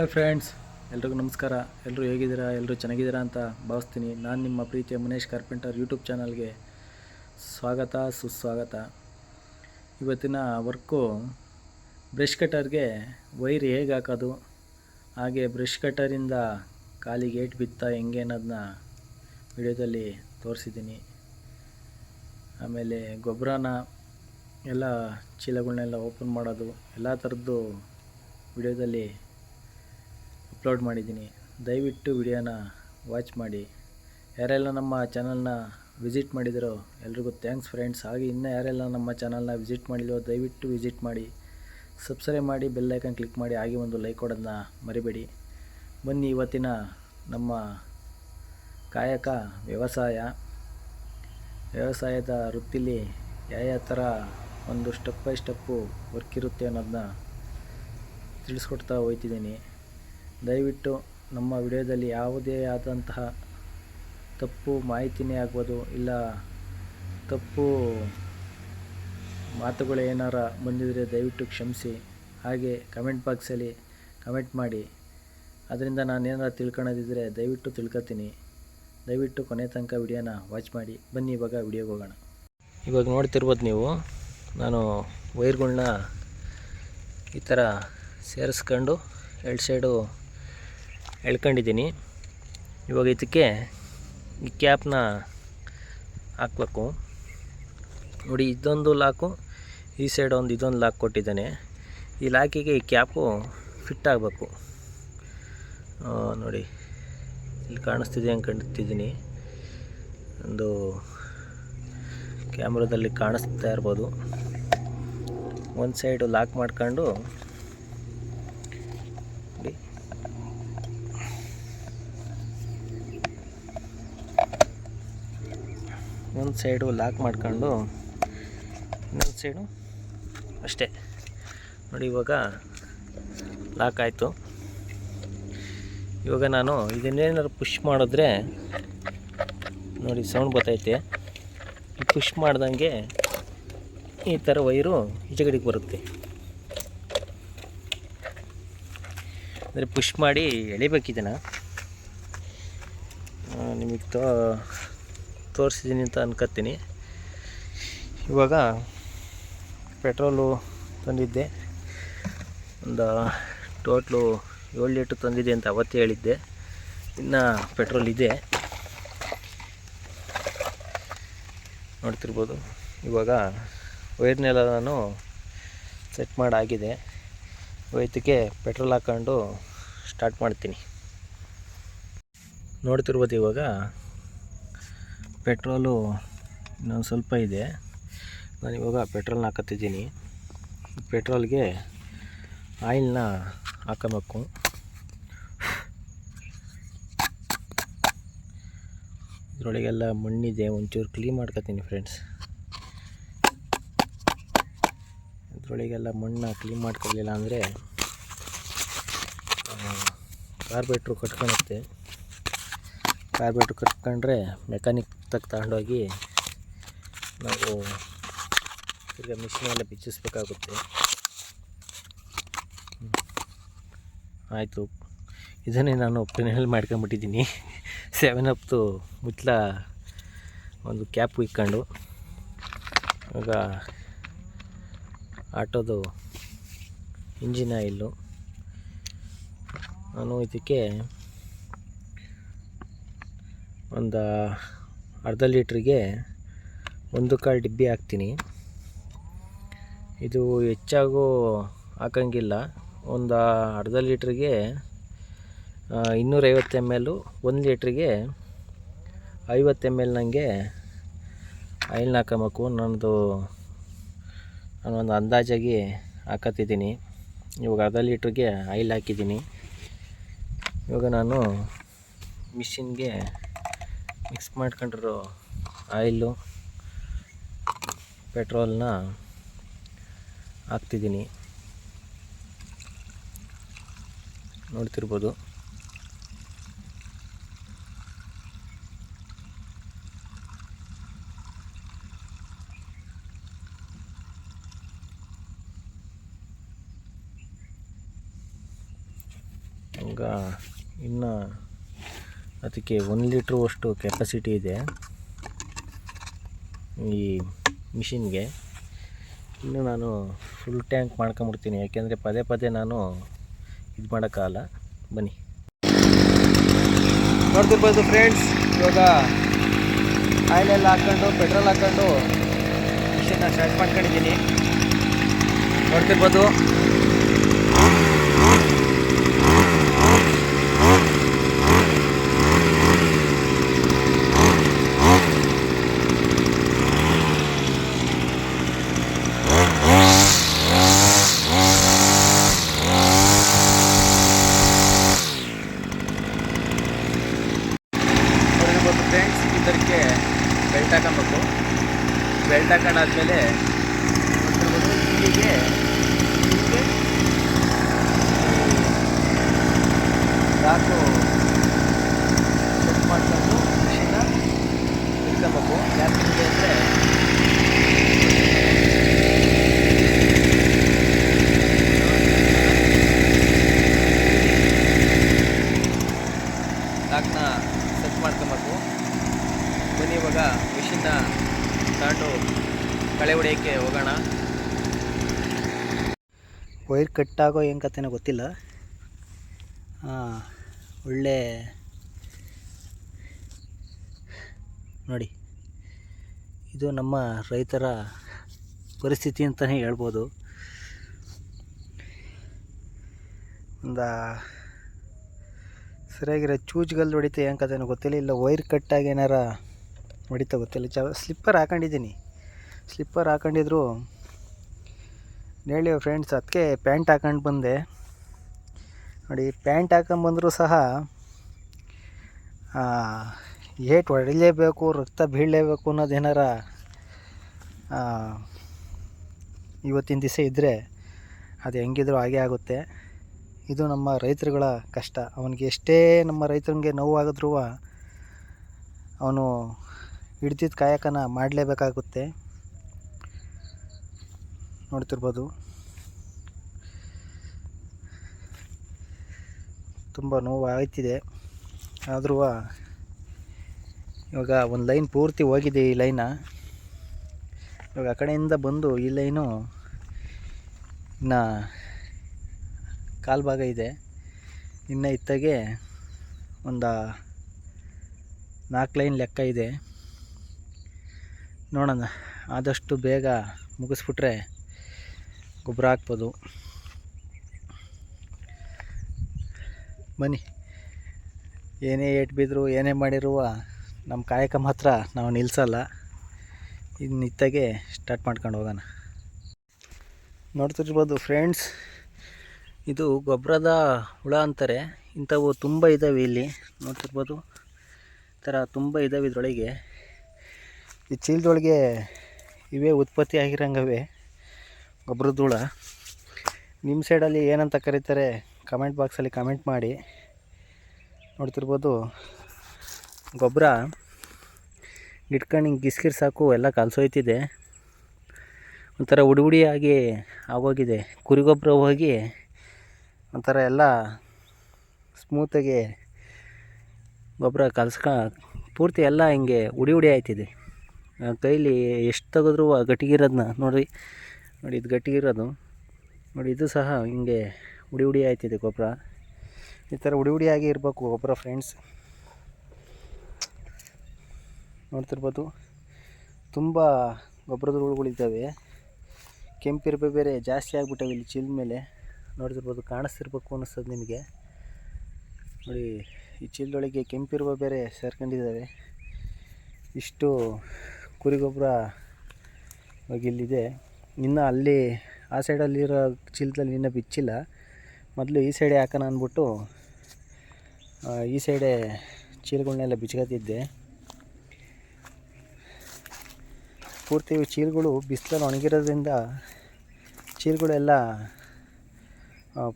Hi friends, ಎಲ್ರಿಗೂ ನಮಸ್ಕಾರ. ಎಲ್ಲರೂ ಹೇಗಿದ್ದೀರಾ? ಎಲ್ಲರೂ ಚೆನ್ನಾಗಿದ್ದೀರಾ ಅಂತ ಭಾವಿಸ್ತೀನಿ. ನಾನು ನಿಮ್ಮ ಪ್ರೀತಿಯ ಮನೇಶ್ ಕಾರ್ಪೆಂಟರ್ ಯೂಟ್ಯೂಬ್ ಚಾನಲ್ಗೆ ಸ್ವಾಗತ, ಸುಸ್ವಾಗತ. ಇವತ್ತಿನ ವರ್ಕು ಬ್ರಷ್ ಕಟರ್ಗೆ ವೈರ್ ಹೇಗೆ ಹಾಕೋದು, ಹಾಗೆ ಬ್ರಷ್ ಕಟರಿಂದ ಕಾಲಿಗೆ ಏಟ್ ಬಿತ್ತಾ ಹೆಂಗೆ ಅನ್ನೋದನ್ನ ವಿಡಿಯೋದಲ್ಲಿ ತೋರಿಸಿದ್ದೀನಿ. ಆಮೇಲೆ ಗೊಬ್ಬರನ ಎಲ್ಲ ಚೀಲಗಳನ್ನೆಲ್ಲ ಓಪನ್ ಮಾಡೋದು, ಎಲ್ಲ ಥರದ್ದು ವಿಡಿಯೋದಲ್ಲಿ ಅಪ್ಲೋಡ್ ಮಾಡಿದ್ದೀನಿ. ದಯವಿಟ್ಟು ವಿಡಿಯೋನ ವಾಚ್ ಮಾಡಿ. ಯಾರೆಲ್ಲ ನಮ್ಮ ಚಾನಲ್ನ ವಿಸಿಟ್ ಮಾಡಿದರೋ ಎಲ್ರಿಗೂ ಥ್ಯಾಂಕ್ಸ್ ಫ್ರೆಂಡ್ಸ್. ಹಾಗೆ ಇನ್ನೂ ಯಾರೆಲ್ಲ ನಮ್ಮ ಚಾನಲ್ನ ವಿಸಿಟ್ ಮಾಡಿಲ್ಲೋ ದಯವಿಟ್ಟು ವಿಸಿಟ್ ಮಾಡಿ. ಸಬ್ಸ್ಕ್ರೈಬ್ ಮಾಡಿ ಬೆಲ್ಲೈಕನ್ ಕ್ಲಿಕ್ ಮಾಡಿ, ಹಾಗೆ ಒಂದು ಲೈಕ್ ಕೊಡೋದನ್ನ ಮರಿಬೇಡಿ. ಬನ್ನಿ ಇವತ್ತಿನ ನಮ್ಮ ಕಾಯಕ ವ್ಯವಸಾಯ. ವ್ಯವಸಾಯದ ವೃತ್ತಿಲಿ ಯಾವ ಥರ ಒಂದು ಸ್ಟೆಪ್ ಬೈ ಸ್ಟೆಪ್ಪು ವರ್ಕ್ ಇರುತ್ತೆ ಅನ್ನೋದನ್ನ ತಿಳಿಸ್ಕೊಡ್ತಾ ಹೋಗ್ತಿದ್ದೀನಿ ದಯವಿಟ್ಟು ನಮ್ಮ ವಿಡಿಯೋದಲ್ಲಿ ಯಾವುದೇ ಆದಂತಹ ತಪ್ಪು ಮಾಹಿತಿನೇ ಆಗ್ಬೋದು, ಇಲ್ಲ ತಪ್ಪು ಮಾತುಗಳು ಏನಾರ ಬಂದಿದ್ದರೆ ದಯವಿಟ್ಟು ಕ್ಷಮಿಸಿ. ಹಾಗೆ ಕಮೆಂಟ್ ಬಾಕ್ಸಲ್ಲಿ ಕಮೆಂಟ್ ಮಾಡಿ. ಅದರಿಂದ ನಾನು ಏನಾರ ದಯವಿಟ್ಟು ತಿಳ್ಕೊತೀನಿ. ದಯವಿಟ್ಟು ಕೊನೆ ತನಕ ವಿಡಿಯೋನ ವಾಚ್ ಮಾಡಿ. ಬನ್ನಿ, ಇವಾಗ ವಿಡಿಯೋಗೆ ಹೋಗೋಣ. ಇವಾಗ ನೋಡ್ತಿರ್ಬೋದು ನೀವು, ನಾನು ವೈರ್ಗಳನ್ನ ಈ ಥರ ಸೇರಿಸ್ಕೊಂಡು ಎರಡು ಸೈಡು ಎಳ್ಕೊಂಡಿದ್ದೀನಿ. ಇವಾಗ ಇದಕ್ಕೆ ಈ ಕ್ಯಾಪ್ನ ಹಾಕ್ಬೇಕು. ನೋಡಿ, ಇದೊಂದು ಲಾಕು ಈ ಸೈಡ್ ಒಂದು ಇದೊಂದು ಲಾಕ್ ಕೊಟ್ಟಿದ್ದಾನೆ. ಈ ಲಾಕಿಗೆ ಈ ಕ್ಯಾಪು ಫಿಟ್ ಆಗಬೇಕು. ನೋಡಿ, ಇಲ್ಲಿ ಕಾಣಿಸ್ತಿದೆ ಅಂದ್ಕೊಂಡಿದ್ದೀನಿ ಒಂದು ಕ್ಯಾಮ್ರಾದಲ್ಲಿ ಕಾಣಿಸ್ತಾ ಇರ್ಬೋದು. ಒಂದು ಸೈಡು ಲಾಕ್ ಮಾಡ್ಕೊಂಡು ಒಂದು ಸೈಡು ಲಾಕ್ ಮಾಡ್ಕೊಂಡು ಇನ್ನೊಂದು ಸೈಡು ಅಷ್ಟೇ. ನೋಡಿ, ಇವಾಗ ಲಾಕ್ ಆಯಿತು. ಇವಾಗ ನಾನು ಇದನ್ನೇನಾದ್ರು ಪುಷ್ ಮಾಡಿದ್ರೆ, ನೋಡಿ ಸೌಂಡ್ ಬರ್ತೈತೆ. ಪುಷ್ ಮಾಡ್ದಂಗೆ ಈ ಥರ ವೈರು ಈಚೆಗಡೆಗೆ ಬರುತ್ತೆ. ಅಂದರೆ ಪುಷ್ ಮಾಡಿ ಎಳಿಬೇಕಿದನ ನಿಮಗೆ ತೋ ತೋರಿಸಿದ್ದೀನಿ ಅಂತ ಅನ್ಕೋತೀನಿ ಇವಾಗ ಪೆಟ್ರೋಲು ತಂದಿದ್ದೆ. ಒಂದು ಟೋಟ್ಲು ಏಳು ಲೀಟ್ರ್ ತಂದಿದೆ ಅಂತ ಅವತ್ತೇ ಹೇಳಿದ್ದೆ. ಇನ್ನು ಪೆಟ್ರೋಲ್ ಇದೆ. ನೋಡ್ತಿರ್ಬೋದು. ಇವಾಗ ವೈರ್ನೆಲ್ಲ ನಾನು ಸೆಟ್ ಮಾಡಾಗಿದೆ. ಇದಕ್ಕೆ ಪೆಟ್ರೋಲ್ ಹಾಕ್ಕೊಂಡು ಸ್ಟಾರ್ಟ್ ಮಾಡ್ತೀನಿ. ನೋಡ್ತಿರ್ಬೋದು ಇವಾಗ ಪೆಟ್ರೋಲು ಇನ್ನೊಂದು ಸ್ವಲ್ಪ ಇದೆ. ನಾನು ಇವಾಗ ಪೆಟ್ರೋಲ್ನ ಹಾಕತ್ತಿದ್ದೀನಿ. ಪೆಟ್ರೋಲ್ಗೆ ಆಯಿಲ್ನ ಹಾಕಬೇಕು. ಇದರೊಳಗೆಲ್ಲ ಮಣ್ಣಿದೆ, ಒಂಚೂರು ಕ್ಲೀನ್ ಮಾಡ್ಕೊತೀನಿ ಫ್ರೆಂಡ್ಸ್. ಇದರೊಳಗೆಲ್ಲ ಮಣ್ಣು ಕ್ಲೀನ್ ಮಾಡ್ಕೊಳ್ಲಿಲ್ಲ ಅಂದರೆ ಕಾರ್ಬೇಟ್ರು ಕಟ್ಕೊಳುತ್ತೆ. ಕಾರ್ಬೇಟ್ರು ಕಟ್ಕೊಂಡ್ರೆ ಮೆಕ್ಯಾನಿಕ್ ತಕ್ಕ ತಗೊಂಡೋಗಿ ನಾವು ಈಗ ಮಿಷಿನೆಲ್ಲ ಬಿಚ್ಚಿಸ್ಬೇಕಾಗುತ್ತೆ. ಆಯಿತು. ಇದನ್ನೇ ನಾನು ಪೆನ್ಹೆಲ್ ಮಾಡ್ಕೊಂಬಿಟ್ಟಿದ್ದೀನಿ ಸೆವೆನ್ ಅಪ್ತು ಮುಚ್ಚಲ ಒಂದು ಕ್ಯಾಪ್ ಇಕ್ಕೊಂಡು ಇವಾಗ ಆಟೋದು ಇಂಜಿನ್ ಆಯಿಲ್ಲು ನಾನು ಇದಕ್ಕೆ ಒಂದು ಅರ್ಧ ಲೀಟ್ರಿಗೆ ಒಂದು ಕಾಳು ಡಿಬ್ಬಿ ಹಾಕ್ತೀನಿ. ಇದು ಹೆಚ್ಚಾಗೂ ಹಾಕಂಗಿಲ್ಲ. ಒಂದು ಅರ್ಧ ಲೀಟ್ರಿಗೆ ಇನ್ನೂರೈವತ್ತು ಎಂ ಎಲ್ಲು ಒಂದು ಲೀಟ್ರಿಗೆ ಐವತ್ತು ಎಂ ಎಲ್ ನನಗೆ ಆಯಿಲ್ನ ಹಾಕಬೇಕು. ನನ್ನದು, ನಾನೊಂದು ಅಂದಾಜಾಗಿ ಹಾಕತ್ತಿದ್ದೀನಿ. ಇವಾಗ ಅರ್ಧ ಲೀಟ್ರಿಗೆ ಆಯಿಲ್ ಹಾಕಿದ್ದೀನಿ. ಇವಾಗ ನಾನು ಮಿಷಿನ್ಗೆ ಮಿಕ್ಸ್ ಮಾಡ್ಕೊಂಡಿರೋ ಆಯಿಲು ಪೆಟ್ರೋಲ್ನ ಹಾಕ್ತಿದ್ದೀನಿ. ನೋಡ್ತಿರ್ಬೋದು. ಇನ್ನು ಅದಕ್ಕೆ ಒಂದು ಲೀಟ್ರು ಅಷ್ಟು ಕೆಪಾಸಿಟಿ ಇದೆ ಈ ಮಿಷಿನ್ಗೆ. ಇನ್ನು ನಾನು ಫುಲ್ ಟ್ಯಾಂಕ್ ಮಾಡ್ಕೊಂಬಿಡ್ತೀನಿ, ಯಾಕೆಂದರೆ ಪದೇ ಪದೇ ನಾನು ಇದು ಮಾಡೋಕ್ಕಾಗಲ್ಲ. ಬನ್ನಿ. ನೋಡ್ತಿರ್ಬೋದು ಫ್ರೆಂಡ್ಸ್ ಇವಾಗ ಆಯಿಲೆಲ್ಲ ಹಾಕ್ಕೊಂಡು ಪೆಟ್ರೋಲ್ ಹಾಕ್ಕೊಂಡು ಮಿಷನ್ನ ಸ್ಟಾರ್ಟ್ ಮಾಡ್ಕೊಂಡಿದ್ದೀನಿ. ನೋಡ್ತಿರ್ಬೋದು ನೋಡ್ತಿರ್ಬೋದು ಫ್ರೆಂಡ್ಸ್ ಇದಕ್ಕೆ ಬೆಲ್ಟ್ ಹಾಕೊಬೇಕು ಬೆಲ್ಟ್ ಹಾಕೊಂಡಾದ್ಮೇಲೆ ಇಲ್ಲಿಗೆ ಇಲ್ಲಿಗೆ ಸಾಕು ಸೆಟ್ ಮಾಡ್ಕೊಂಡು ಮಿಷಿನ ಇಟ್ಕೊಬೇಕು. ಯಾಕೆ ಅಂದರೆ ಲಾಕ್ನ ಸೆಟ್ ಮಾಡ್ಕೊಬೇಕು ಬನ್ನಿ ಇವಾಗ ಮಿಷಿನ್ನ ತಗೊಂಡು ಕಳೆ ಹೊಡೆಯೋಕ್ಕೆ ಹೋಗೋಣ ವೈರ್ ಕಟ್ಟಾಗೋ ಏನು ಕತೆನೋ ಗೊತ್ತಿಲ್ಲ. ಒಳ್ಳೆ ನೋಡಿ, ಇದು ನಮ್ಮ ರೈತರ ಪರಿಸ್ಥಿತಿ ಅಂತಲೇ ಹೇಳ್ಬೋದು. ಒಂದು, ಸರಿಯಾಗಿರೋ ಚೂಜ್ಗಲ್ಲು ಹೊಡಿತಾ ಏನು ಕತೆನೋ ಗೊತ್ತಿಲ್ಲ, ಇಲ್ಲ ವೈರ್ ಕಟ್ಟಾಗಿ ಏನಾರ ಹೊಡಿತಾ ಗೊತ್ತಿಲ್ಲ. ಚ, ಸ್ಲಿಪ್ಪರ್ ಹಾಕೊಂಡಿದ್ದೀನಿ. ಸ್ಲಿಪ್ಪರ್ ಹಾಕೊಂಡಿದ್ರು ಹೇಳಿ ಫ್ರೆಂಡ್ಸ್ ಅದಕ್ಕೆ ಪ್ಯಾಂಟ್ ಹಾಕೊಂಡು ಬಂದೆ. ನೋಡಿ ಪ್ಯಾಂಟ್ ಹಾಕೊಂಬಂದರೂ ಸಹ ಏಟ್ ಹೊಡಿಲೇಬೇಕು ರಕ್ತ ಬೀಳಲೇಬೇಕು ಅನ್ನೋದು ಏನಾರ ಆ, ಇವತ್ತಿನ ದಿವಸ ಇದ್ದರೆ ಅದು ಹೆಂಗಿದ್ರೂ ಹಾಗೆ ಆಗುತ್ತೆ. ಇದು ನಮ್ಮ ರೈತರುಗಳ ಕಷ್ಟ. ಅವನಿಗೆ ಎಷ್ಟೇ ನಮ್ಮ ರೈತನಿಗೆ ನೋವಾಗಿದ್ರೂ ಅವನು ಹಿಡ್ದಿದ್ದ ಕಾಯಕನ ಮಾಡಲೇಬೇಕಾಗುತ್ತೆ. ನೋಡ್ತಿರ್ಬೋದು. ತುಂಬ ನೋವು ಆದರೂ ಇವಾಗ ಒಂದು ಲೈನ್ ಪೂರ್ತಿ ಹೋಗಿದೆ ಈ ಲೈನ. ಇವಾಗ ಆ ಕಡೆಯಿಂದ ಬಂದು ಈ ಲೈನು ಇನ್ನು ಕಾಲು ಭಾಗ ಇದೆ. ಇನ್ನು ಇತ್ತಾಗೆ ಒಂದು ನಾಲ್ಕು ಲೈನ್ ಲೆಕ್ಕ ಇದೆ. ನೋಡೋಣ, ಆದಷ್ಟು ಬೇಗ ಮುಗಿಸ್ಬಿಟ್ರೆ ಗೊಬ್ಬರ ಹಾಕ್ಬೋದು. ಬನ್ನಿ. ಏನೇ ಏಟ್ ಬಿದ್ದರೂ ಏನೇ ಮಾಡಿರುವ ನಮ್ಮ ಕಾಯಕ ಮಾತ್ರ ನಾವು ನಿಲ್ಲಿಸಲ್ಲ ಇನ್ನು ಇತ್ತಾಗೆ ಸ್ಟಾರ್ಟ್ ಮಾಡ್ಕೊಂಡು ಹೋಗೋಣ. ನೋಡ್ತಿರ್ಬೋದು ಫ್ರೆಂಡ್ಸ್ ಇದು ಗೊಬ್ಬರದ ಹುಳ ಅಂತಾರೆ. ಇಂಥವು ತುಂಬ ಇದ್ದಾವೆ ಇಲ್ಲಿ. ನೋಡ್ತಿರ್ಬೋದು. ಈ ಥರ ತುಂಬ ಇದ್ದಾವೆ ಇದರೊಳಗೆ. ಈ ಚೀಲದೊಳಗೆ ಇವೇ ಉತ್ಪತ್ತಿ ಆಗಿರಂಗವೆ. ಗೊಬ್ಬರದ ಧೂಳ ನಿಮ್ಮ ಸೈಡಲ್ಲಿ ಏನಂತ ಕರೀತಾರೆ ಕಮೆಂಟ್ ಬಾಕ್ಸಲ್ಲಿ ಕಮೆಂಟ್ ಮಾಡಿ. ನೋಡ್ತಿರ್ಬೋದು, ಗೊಬ್ಬರ ಇಟ್ಕೊಂಡು ಹಿಂಗೆ ಗಿಸ್ಕಿರ್ ಸಾಕು, ಎಲ್ಲ ಕಲಸೋಯ್ತಿದೆ ಒಂಥರ ಉಡಿಯಾಗಿ ಆಗೋಗಿದೆ. ಕುರಿ ಗೊಬ್ಬರ ಹೋಗಿ ಒಂಥರ ಎಲ್ಲ ಸ್ಮೂತಾಗಿ ಗೊಬ್ಬರ ಕಲ್ಸ್ಕ ಪೂರ್ತಿ ಎಲ್ಲ ಹಿಂಗೆ ಉಡಿ ಉಡಿ ಆಯ್ತಿದೆ. ಕೈಲಿ ಎಷ್ಟು ತೆಗೆದ್ರೂ ಗಟ್ಟಿಗಿರೋದನ್ನ ನೋಡಿರಿ. ನೋಡಿ ಇದು ಗಟ್ಟಿ ಇರೋದು. ನೋಡಿ ಇದು ಸಹ ಹಿಂಗೆ ಉಡಿ ಉಡಿ ಆಯ್ತಿದೆ ಗೊಬ್ಬರ. ಈ ಥರ ಉಡಿ ಉಡಿಯಾಗಿ ಇರಬೇಕು ಗೊಬ್ಬರ ಫ್ರೆಂಡ್ಸ್ ನೋಡ್ತಿರ್ಬೋದು. ತುಂಬ ಗೊಬ್ಬರದ ಹುಳುಗಳಿದ್ದಾವೆ. ಕೆಂಪಿರ್ಬೆ ಬೇರೆ ಜಾಸ್ತಿ ಆಗಿಬಿಟ್ಟವೆ ಇಲ್ಲಿ ಚೀಲದ ಮೇಲೆ. ನೋಡ್ತಿರ್ಬೋದು ಕಾಣಿಸ್ತಿರ್ಬೇಕು ಅನ್ನಿಸ್ತದೆ ನಿಮಗೆ. ನೋಡಿ ಈ ಚೀಲದೊಳಗೆ ಕೆಂಪಿರುವ ಬೇರೆ ಸೇರ್ಕೊಂಡಿದ್ದಾವೆ. ಇಷ್ಟು ಕುರಿ ಗೊಬ್ಬರ ಇಲ್ಲಿದೆ. ಇನ್ನು ಅಲ್ಲಿ, ಆ ಸೈಡಲ್ಲಿರೋ ಚೀಲದಲ್ಲಿ ಇನ್ನೂ ಬಿಚ್ಚಿಲ್ಲ. ಮೊದಲು ಈ ಸೈಡೆ ಹಾಕೋಣ ಅಂದ್ಬಿಟ್ಟು ಈ ಸೈಡೆ ಚೀಲಗಳನ್ನೆಲ್ಲ ಬಿಚ್ಕತ್ತಿದ್ದೆ. ಪೂರ್ತಿ ಚೀಲಗಳು ಬಿಸಿಲಲ್ಲಿ ಒಣಗಿರೋದ್ರಿಂದ ಚೀಲಗಳೆಲ್ಲ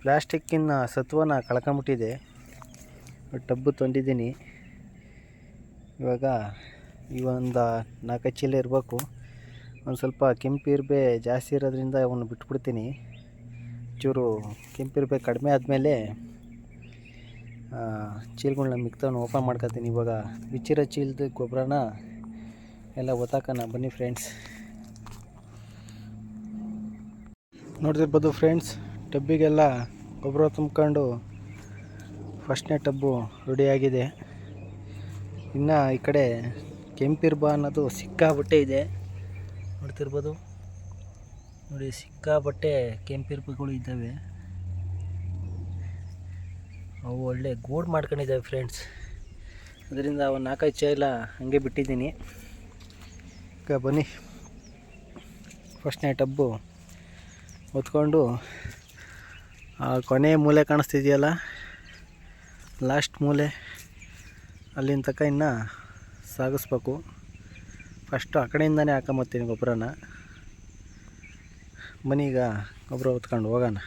ಪ್ಲ್ಯಾಸ್ಟಿಕ್ಕಿನ ಸತ್ವನ ಕಳ್ಕೊಂಬಿಟ್ಟಿದೆ. ಟಬ್ಬು ತಂದಿದ್ದೀನಿ. ಇವಾಗ ಈ ಒಂದು ನಾಲ್ಕೈದು ಚೀಲ ಇರಬೇಕು. ಒಂದು ಸ್ವಲ್ಪ ಕೆಂಪಿರ್ಬೆ ಜಾಸ್ತಿ ಇರೋದ್ರಿಂದ ಅವನ್ನ ಬಿಟ್ಬಿಡ್ತೀನಿ. ಚೂರು ಕೆಂಪಿರ್ಬೆ ಕಡಿಮೆ ಆದಮೇಲೆ ಚೀಲ್ಗಳನ್ನ ಮಿಕ್ತವನ್ನು ಓಪನ್ ಮಾಡ್ಕೊತೀನಿ ಇವಾಗ ಬಿಚ್ಚಿರೋ ಚೀಲದ ಗೊಬ್ಬರನ ಎಲ್ಲ ಒತ್ತಾಕನ. ಬನ್ನಿ ಫ್ರೆಂಡ್ಸ್ ನೋಡ್ತಿರ್ಬೋದು ಫ್ರೆಂಡ್ಸ್ ಟಬ್ಬಿಗೆಲ್ಲ ಗೊಬ್ಬರ ತುಂಬ್ಕೊಂಡು ಫಸ್ಟ್ನೇ ಟಬ್ಬು ರೆಡಿಯಾಗಿದೆ ಇನ್ನು ಈ ಕಡೆ ಕೆಂಪಿರ್ಬ ಅನ್ನೋದು ಸಿಕ್ಕಾಬಿಟ್ಟೆ ಇದೆ. ನೋಡ್ತಿರ್ಬೋದು. ನೋಡಿ ಸಿಕ್ಕಾಪಟ್ಟೆ ಕೆಂಪಿರ್ಪುಗಳು ಇದ್ದಾವೆ. ಅವು ಒಳ್ಳೆ ಗೂಡು ಮಾಡ್ಕೊಂಡಿದ್ದಾವೆ ಫ್ರೆಂಡ್ಸ್ ಅದರಿಂದ ಒಂದು ನಾಲ್ಕೈದು ಚೈಲ ಹಂಗೆ ಬಿಟ್ಟಿದ್ದೀನಿ. ಈಗ ಬನ್ನಿ. ಫಸ್ಟ್ನೇ ಟಬ್ಬು ಹೊತ್ಕೊಂಡು, ಆ ಕೊನೆ ಮೂಲೆ ಕಾಣಿಸ್ತಿದೆಯಲ್ಲ? ಲಾಸ್ಟ್ ಮೂಲೆ. ಅಲ್ಲಿನ ತನಕ ಇನ್ನು ಸಾಗಿಸ್ಬೇಕು. ಫಸ್ಟು ಆ ಕಡೆಯಿಂದನೇ ಹಾಕೊಂಬತ್ತೀನಿ ಗೊಬ್ಬರನ. ಬನ್ನಿ ಈಗ ಗೊಬ್ಬರ ಹೊತ್ಕೊಂಡು ಹೋಗೋಣ.